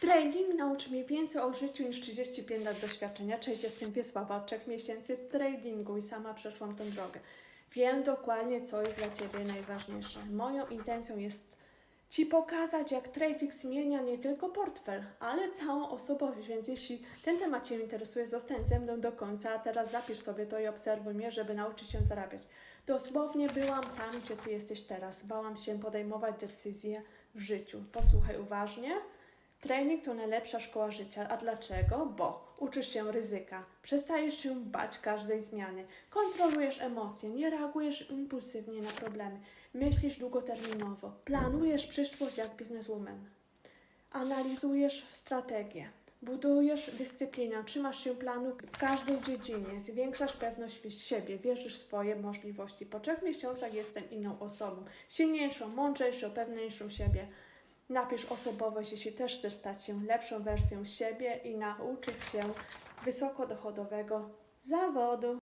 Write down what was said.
Trading nauczy mnie więcej o życiu niż 35 lat doświadczenia. Cześć, jestem Wiesława, od 3 miesięcy w tradingu i sama przeszłam tę drogę. Wiem dokładnie, co jest dla Ciebie najważniejsze. Moją intencją jest Ci pokazać, jak trading zmienia nie tylko portfel, ale całą osobowość, więc jeśli ten temat Cię interesuje, zostań ze mną do końca, a teraz zapisz sobie to i obserwuj mnie, żeby nauczyć się zarabiać. Dosłownie byłam tam, gdzie Ty jesteś teraz. Bałam się podejmować decyzje w życiu. Posłuchaj uważnie. Trening to najlepsza szkoła życia. A dlaczego? Bo uczysz się ryzyka, przestajesz się bać każdej zmiany, kontrolujesz emocje, nie reagujesz impulsywnie na problemy, myślisz długoterminowo, planujesz przyszłość jak bizneswoman, analizujesz strategię, budujesz dyscyplinę, trzymasz się planu w każdej dziedzinie, zwiększasz pewność siebie, wierzysz w swoje możliwości. Po trzech miesiącach jestem inną osobą, silniejszą, mądrzejszą, pewniejszą siebie. Napisz osobowość, jeśli też chcesz stać się lepszą wersją siebie i nauczyć się wysokodochodowego zawodu.